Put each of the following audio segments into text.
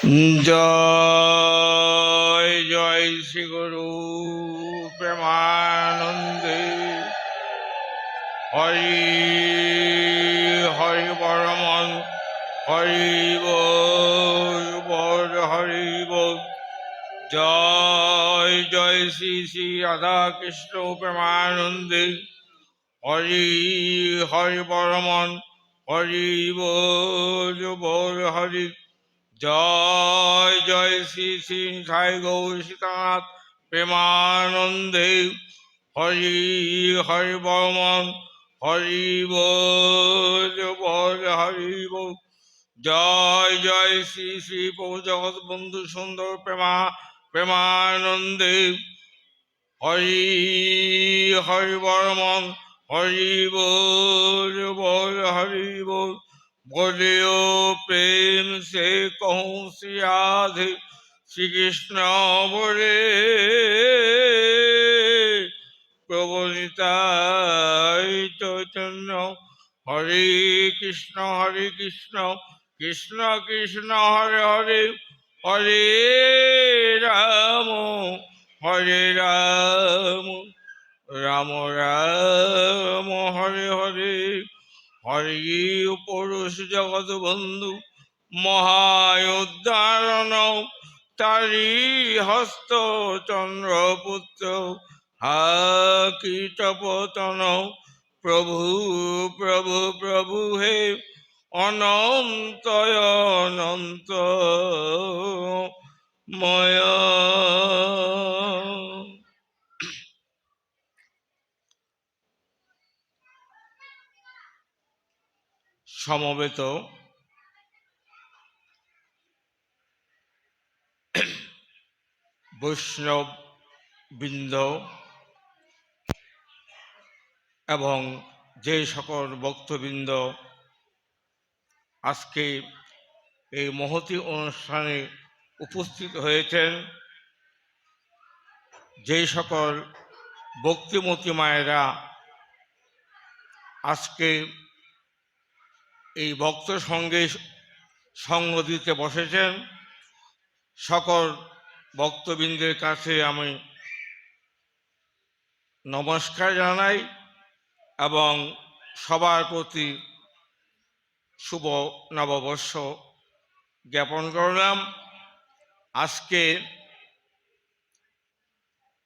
জয় জয় শ্রী গুরু প্রেমানন্দে। হরি হরি পরমন হরি বল হরি জয় জয় শ্রী শ্রী রাধা কৃষ্ণ প্রেমানন্দে। হরি হরি পরমন হরি বল, হরি জয় জয় শ্রী শ্রী সাই গৌর সীতানাথ প্রেমানন্দে। হরি হরি বর্মন, হরি হরি জয় জয় শ্রী শ্রী প্রভু জগৎ বন্ধু সুন্দর প্রেমা, প্রেমানন্দে। হরি হরি বর্মন, হরি বল হরি বল বলিও প্রেম সে কহু শ্রী শ্রীকৃষ্ণ বলে। প্রবণিতায় চৈতন্য, হরে কৃষ্ণ হরে কৃষ্ণ কৃষ্ণ কৃষ্ণ, হরে হরে হরে রাম হরে রাম রাম রাম, হরে হরে। হরি পুরুষ জগৎ বন্ধু মহায়োদ্ধারণ তারি হস্ত চন্দ্রপুত্র হা প্রভু প্রভু প্রভু হে, অনন্তয় অনন্ত, ময় সমবেত। বৈষ্ণব বৃন্দ এবং যে সকল ভক্তবৃন্দ আজকে এই মহতি অনুষ্ঠানে উপস্থিত হয়েছেন, যে সকল ভক্তিমতী মায়েরা আজকে এই ভক্ত সঙ্গে সঙ্গ দিতে বসেছেন। সকল ভক্তবৃন্দের কাছে আমি নমস্কার জানাই এবং সবার প্রতি শুভ নববর্ষ জ্ঞাপন করলাম। আজকে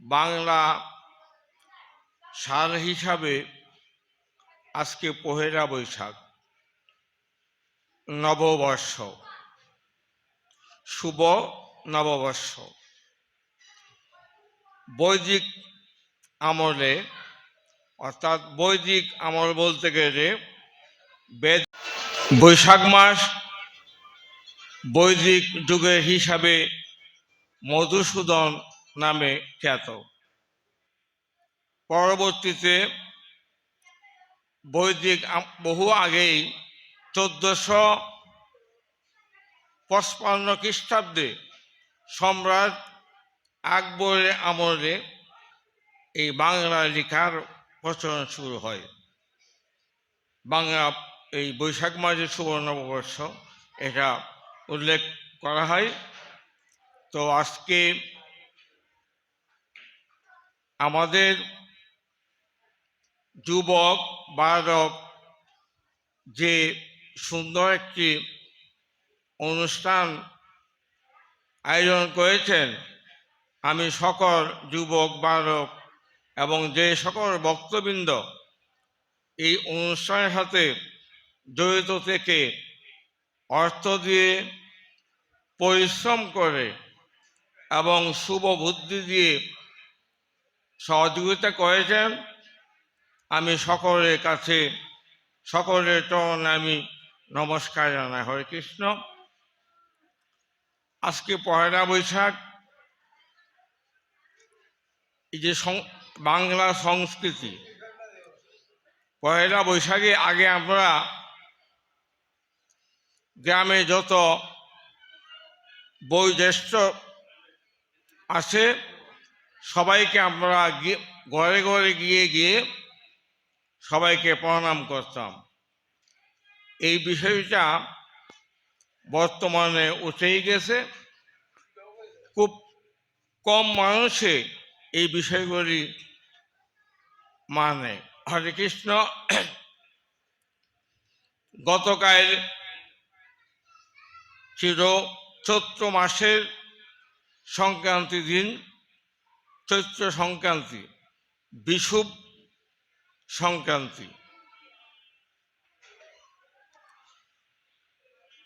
বাংলা সাল হিসাবে আজকে পহেলা বৈশাখ। নববর্ষ। শুভ নববর্ষ। বৈদিক আমলে, অর্থাৎ বৈদিক আমল বলতে গেলে বেদ বৈশাখ মাস বৈদিক যুগের হিসাবে মধুসূদন নামে খ্যাত। পরবর্তীতে বৈদিক বহু আগেই চোদ্দশো পঁচপান্ন খ্রিস্টাব্দে সম্রাট আকবরের আমলে এই বাংলা লেখার প্রচলন শুরু হয়। বাংলা এই বৈশাখ মাসের সুবর্ণবর্ষ এটা উল্লেখ করা হয়। তো আজকে আমাদের যুবক, বালক যে সুন্দর একটি অনুষ্ঠান আয়োজন করেছেন। আমি সকল যুবক, বালক এবং যে সকল বক্তবৃন্দ এই অনুষ্ঠানের সাথে জড়িত থেকে অর্থ দিয়ে, পরিশ্রম করে এবং শুভ বুদ্ধি দিয়ে সহযোগিতা করেছেন। আমি সকলের কাছে, সকলের চরণে আমি নমস্কার জানাই, হরে কৃষ্ণ। আজকে পয়লা বৈশাখ। এই যে বাংলা সংস্কৃতি। পয়লা বৈশাখে আগে আমরা গ্রামে যত বয়োজ্যেষ্ঠ আছে, সবাইকে আমরা গিয়ে, ঘরে ঘরে গিয়ে গিয়ে সবাইকে প্রণাম করতাম। এই বিষয়টা বর্তমানে উঠেই গেছে। খুব কম মানুষে এই বিষয়গুলি মানে। হরে কৃষ্ণ। গতকাল ছিল চৈত্র মাসের সংক্রান্তি দিন, চৈত্র সংক্রান্তি বিষুব সংক্রান্তি।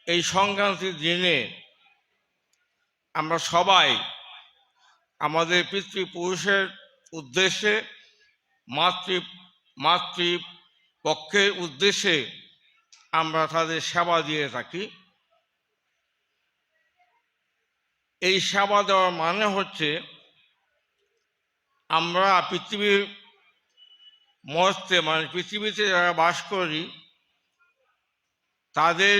এই সংক্রান্তির দিনে আমরা সবাই আমাদের পিতৃপুরুষের উদ্দেশ্যে, মাতৃ, মাতৃপক্ষের উদ্দেশ্যে আমরা তাদের সেবা দিয়ে থাকি। এই সেবা দেওয়ার মানে হচ্ছে আমরা পৃথিবীর মস্তে মানে পৃথিবীতে যারা বাস করি, তাদের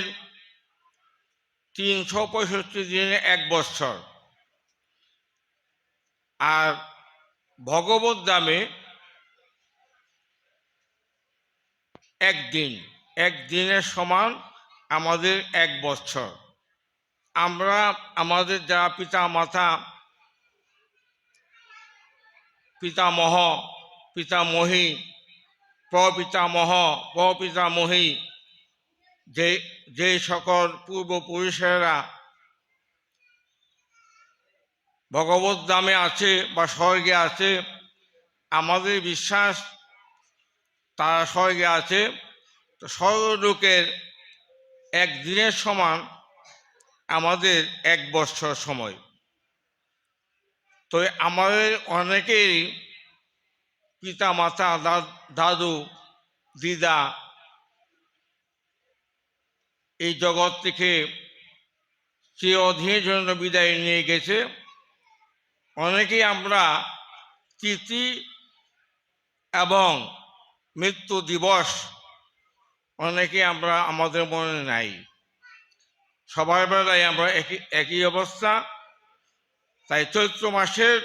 তিনশো পঁয়ষট্টি দিনে এক বৎসর আর ভগবত দামে একদিন একদিনের সমান আমাদের এক বছর। আমরা, আমাদের যারা পিতা মাতা পিতামহ, পিতামহী, প্রপিতামহ, প্রপিতামহী যে যে সকল পূর্বপুরুষেরা ভগবত দামে আছে বা স্বর্গে আছে, আমাদের বিশ্বাস তারা স্বর্গে আছে, তো স্বর্গলোকের একদিনের সমান আমাদের এক বৎসর সময়। তো আমাদের অনেকেরই পিতা মাতা দাদু, দিদা এই জগৎ থেকে চিরদিনের জন্য বিদায় নিয়ে গেছে। অনেকেই আমরা তিথি এবং মৃত্যু দিবস অনেকে আমরা আমাদের মনে নাই। সবার বেলায় আমরা একই একই অবস্থা। তাই চৈত্র মাসের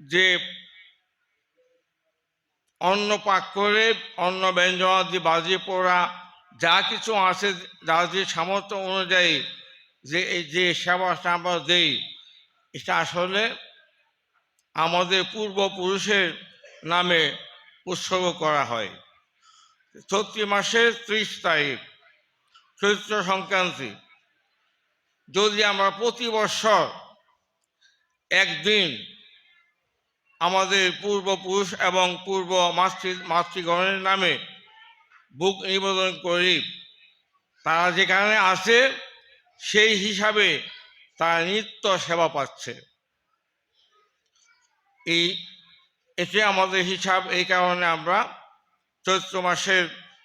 যে অন্ন পাক করে, অন্ন ব্যঞ্জনাদি বাজিয়ে পড়া যা কিছু আছে যে সামর্থ্য অনুযায়ী যে এই যে সেবাটা আমরা দেই, এটা আসলে আমাদের পূর্বপুরুষের নামে উৎসর্গ করা হয়। চৈত্র মাসের ত্রিশ তারিখ, চৈত্র সংক্রান্তি। যদি আমরা প্রতি বৎসর একদিন আমাদের পূর্বপুরুষ এবং পূর্ব মাতৃ, মাতৃগণের নামে বুক নিবেদন করি। তারা যেখানে আছে, সেই হিসাবে তারা নিত্য সেবা পাচ্ছে। এই এটি আমাদের হিসাব, এই কারণে আমরা চৈত্র মাসের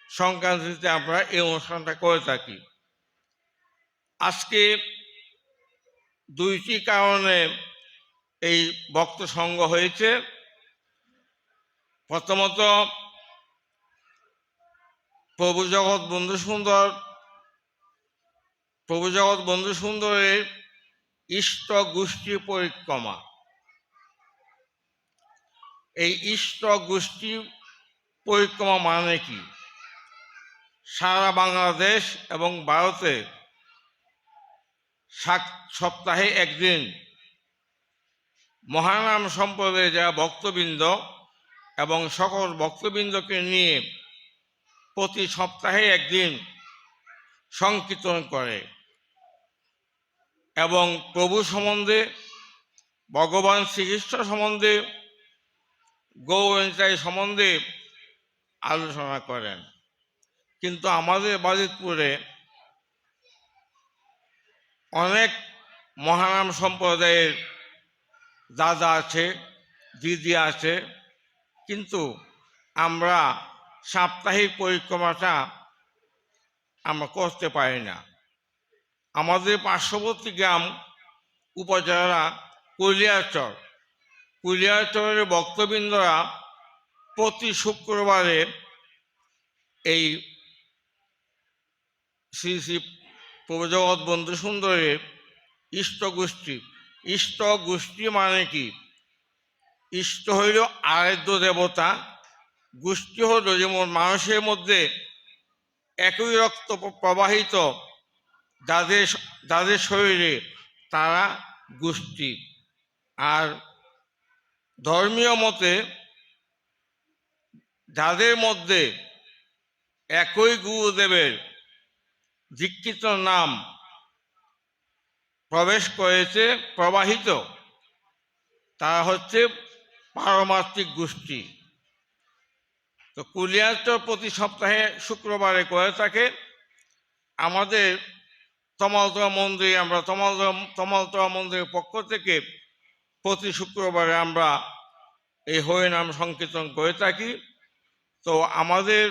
সংক্রান্তিতে আমরা এই অনুষ্ঠানটা করে থাকি। আজকে দুইটি কারণে এই ভক্ত সঙ্গ হয়েছে। প্রথমত প্রভু জগৎ বন্ধু সুন্দর, প্রভু জগৎ বন্ধু সুন্দরের ইষ্ট গোষ্ঠী পরিক্রমা। এই ইষ্ট গোষ্ঠী পরিক্রমা মানে কি? সারা বাংলাদেশ এবং ভারতে সপ্তাহে একদিন মহানাম সম্প্রদায়ে যারা ভক্তবৃন্দ এবং সকল ভক্তবৃন্দকে নিয়ে প্রতি সপ্তাহে একদিন সংকীর্তন করে। এবং প্রভু সম্বন্ধে, ভগবান শ্রীকৃষ্ণ সম্বন্ধে গৌরচাই সম্বন্ধে আলোচনা করেন। কিন্তু আমাদের বাজিতপুরে অনেক মহানাম সম্প্রদায়ের দাদা আছে, দিদি আছে, কিন্তু আমরা সাপ্তাহিক পরিক্রমাটা আমরা করতে পারি না। আমাদের পার্শ্ববর্তী গ্রাম উপজেলা কুলিয়াচর কুলিয়াচরের ভক্তবৃন্দরা প্রতি শুক্রবারে এই শ্রী শ্রী প্রভুজগৎ বন্ধু সুন্দরের ইষ্ট গোষ্ঠী। ইষ্ট গোষ্ঠী মানে কি? ইষ্ট হইল আরাধ্য দেবতা গোষ্ঠী হল যেমন মানুষের মধ্যে একই রক্ত প্রবাহিত যাদের যাদের শরীরে তারা গোষ্ঠী। আর ধর্মীয় মতে যাদের মধ্যে একই গুরুদেবের দীক্ষিত নাম প্রবেশ করেছে, প্রবাহিত, তারা হচ্ছে পারমাত্মিক গোষ্ঠী। তো কুলিয়াজটা প্রতি সপ্তাহে শুক্রবারে করে থাকে। আমাদের তমালতলা মন্দিরে, আমরা তমালতলা তমালতলা মন্দিরের পক্ষ থেকে প্রতি শুক্রবারে আমরা এই হরিনাম সংকীর্তন করে থাকি। তো আমাদের